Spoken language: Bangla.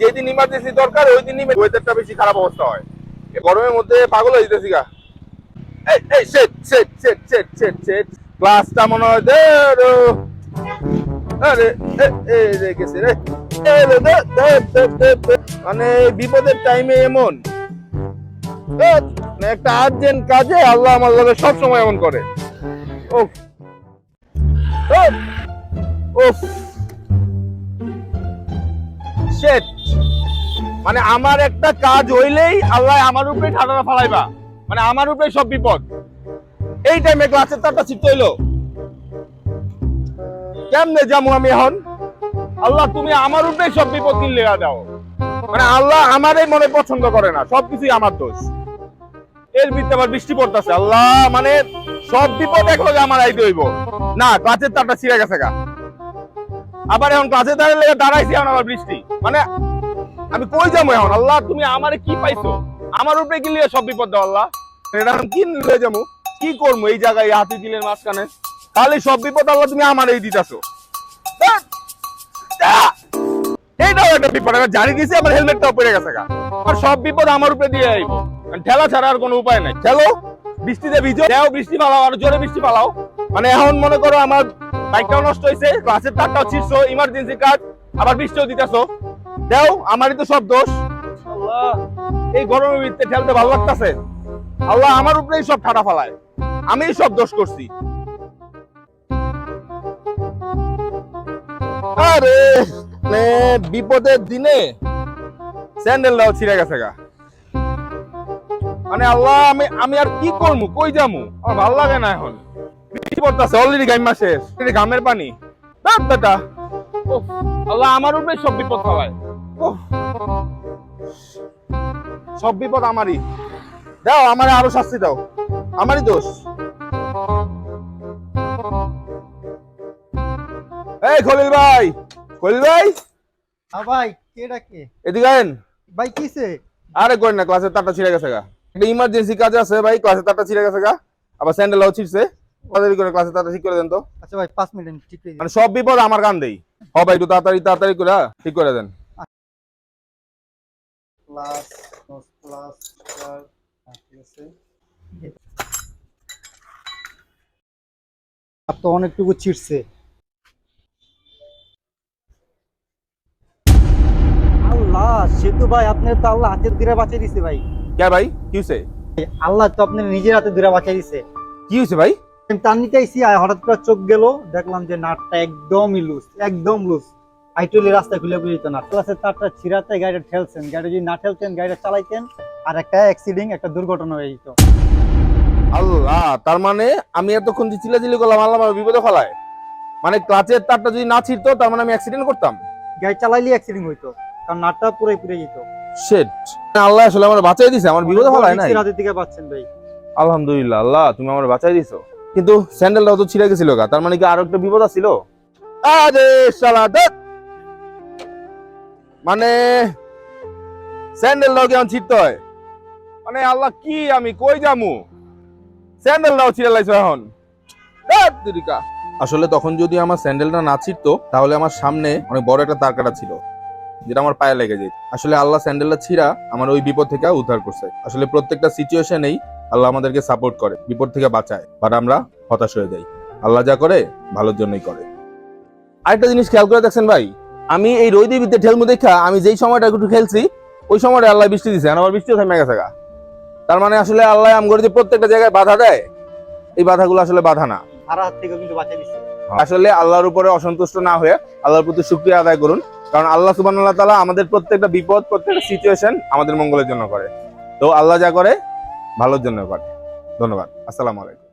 যেদিন ইমার্জেন্সি দরকার ওই দিনই ওয়েদারটা বেশি খারাপ অবস্থা হয়। গরমের মধ্যে পাগল হয়ে যেতেছি গা। এই এই set set set set set set ক্লাসটা মনে হয় আরে রে গেছে রে। মানে বিপদের টাইমে এমন। মানে একটা আর্জেন্ট কাজে আল্লাহ আমার লগে সব সময় এমন করে। ওফ ওফ ওফ মানে আমার একটা কাজ হইলেই আল্লাহ আমার উপরে ঠাডাটা ফালাইবা। মানে আমার উপরে সব বিপদ। এই টাইমে ক্লাসের তারটা শিখতে হইল। কেমনে যাব আমি এখন? আল্লাহ, তুমি আমার উপরে সব বিপদ কিনলে দাও। মানে আল্লাহ আমারই মনে পছন্দ করে না, সবকিছুই আমার দোষ। এর ভিত্তি আবার বৃষ্টি পড়তেছে। আল্লাহ মানে সব বিপদ একলগে আমার আইতে হইব। না ক্লাসের তারটা ছিঁড়ে গেছে গা। আবার এখন ক্লাসে দাঁড়িয়ে লেগে দাঁড়াইছি এখন আবার বৃষ্টি। মানে আমি কই যাব এখন? আল্লাহ, তুমি আমারে কি পাইছো? আমার উপরে কি সব বিপদ দাও, আল্লাহ? এটা এখন কি লিয়ে যাব? কি করব এই জায়গায় হাতি দিলের মাঝখানে? তাহলে সব বিপদ আল্লাহ তুমি আমার এই দিতাছো! এইটাও একটা বিপদ আমি জানি আমার হেলমেটটাও পড়ে গেছে গা। আর সব বিপদ আমার উপরে দিয়ে আইব। ঠেলা ছাড়া আর কোনো উপায় নাই। চলো বৃষ্টিতে ভিজো দেও বৃষ্টি পালাও, আর জোরে বৃষ্টি পালাও। মানে এখন মনে করো আমার বাইকটাও নষ্ট হয়েছে ক্লাসের তারটাও ছিঁড়ছো ইমার্জেন্সি কাজ আবার বৃষ্টিও দিতেছো। দেও আমারই তো সব দোষ। আল্লাহ। এই গরমের ভিতরে ঠেলতে ভালো লাগতেছে? আল্লাহ আমার উপরেই সব ঠাটা ফালায়। আমি সব দোষ করছি। আরে বিপদের দিনে স্যান্ডেলটাও ছিঁড়ে গেছে গা। মানে আল্লাহ আমি আমি আর কি করব কই যামু? আমার ভালো লাগে না এখন। বৃষ্টি পড়তেছে অলরেডি গাইমা শেষ এটা গামের পানি। দাঁত আল্লাহ আমার উপরে সব বিপদ খাওয়ায়। সব বিপদ আমারই। দাও আমারে আরও শাস্তি দাও। আমারই দোষ। এই খলিল ভাই খলিল ভাই। হ্যাঁ ভাই কে ডাকে এদিকে আইন ভাই কিসে? আরে কই না ক্লাসের তারটা ছিঁড়ে গেছে গা। একটা ইমার্জেন্সি কাজ আছে ভাই ক্লাসের তারটা ছিঁড়ে গেছে গা। আবার স্যান্ডেলও ছিঁড়ছে। তাড়াতাড়ি করে ক্লাসের তারটা ঠিক করে দেন তো। আচ্ছা ভাই পাঁচ মিনিট ঠিক করে। মানে সব বিপদ আমার কান দেই। হ ভাই একটু তাড়াতাড়ি তাড়াতাড়ি করে ঠিক করে দেন। প্লাস দশ প্লাস ঠিক আছে তো অনেকটুকু ছিটছে আল্লাহ সেতু ভাই আপনার তো আল্লাহ হাতের দূরে বাঁচিয়ে দিছে ভাই। কে ভাই? কি হয়েছে আল্লাহ তো আপনার নিজের হাতে দূরে বাঁচিয়ে দিছে। কি হয়েছে ভাই? আমি তার নিতে আর হঠাৎ করে চোখ গেল দেখলাম যে নাটটা একদমই লুজ একদম লুজ আইটুলি রাস্তা খুলে বুঝিত না। ক্লাসের তারটা ছিড়াতে গাড়িটা ঠেলছেন। গাড়ি যদি না ঠেলতেন গাড়িটা চালাইতেন আর একটা অ্যাক্সিডেন্ট একটা দুর্ঘটনা হয়ে যেত। আল্লাহ তার মানে আমি এতক্ষণ যে চিলাচিলি করলাম আল্লাহ আমার বিপদে ফেলায়। মানে ক্লাচের তারটা যদি না ছিঁড়তো তার মানে আমি অ্যাক্সিডেন্ট করতাম। গাড়ি চালাইলে অ্যাক্সিডেন্ট হইতো কারণ নাটটা পুরাই পুড়ে যেত। শেট আল্লাহ আসলে আমার বাঁচাই দিছে আমার বিপদে ফেলায় নাই। রাতের দিকে পাচ্ছেন ভাই। আলহামদুলিল্লাহ আল্লাহ তুমি আমার বাঁচাই দিছো। কিন্তু স্যান্ডেলটাও তো ছিঁড়ে গেছিল গা তার মানে কি আরও একটা বিপদ আছিল আরে শালা মানে স্যান্ডেলটাও কেমন ছিঁড়তে হয়? মানে আল্লাহ কি আমি কই যামু? স্যান্ডেলটাও ছিঁড়ে লাইছো এখন। আসলে তখন যদি আমার স্যান্ডেলটা না ছিঁড়তো তাহলে আমার সামনে অনেক বড় একটা তার কাটা ছিল যেটা আমার পায়ে লেগে যেত। আসলে আল্লাহ স্যান্ডেলটা ছিঁড়া আমার ওই বিপদ থেকে উদ্ধার করছে। আসলে প্রত্যেকটা সিচুয়েশনেই আল্লাহ আমাদেরকে সাপোর্ট করে বিপদ থেকে বাঁচায়। বাট আমরা হতাশ হয়ে যাই। আল্লাহ যা করে ভালোর জন্যই করে। আরেকটা জিনিস খেয়াল করে দেখছেন ভাই আমি এই রোদে বিদ্যে ঠেলমু দেখা আমি যেই সময়টা একটু খেলছি ওই সময়টা আল্লাহ বৃষ্টি দিছে আর আমার বৃষ্টিও থেমে গেছে গা। তার মানে আসলে আল্লাহ আমগরে যে প্রত্যেকটা জায়গায় বাধা দেয় এই বাধাগুলো আসলে বাধা না। থেকে দিচ্ছে আসলে আল্লাহর উপরে অসন্তুষ্ট না হয়ে আল্লাহর প্রতি শুক্রিয়া আদায় করুন কারণ আল্লাহ সুবাহ তাআলা আমাদের প্রত্যেকটা বিপদ প্রত্যেকটা সিচুয়েশন আমাদের মঙ্গলের জন্য করে। তো আল্লাহ যা করে ভালোর জন্য করে। ধন্যবাদ। আসসালামু আলাইকুম।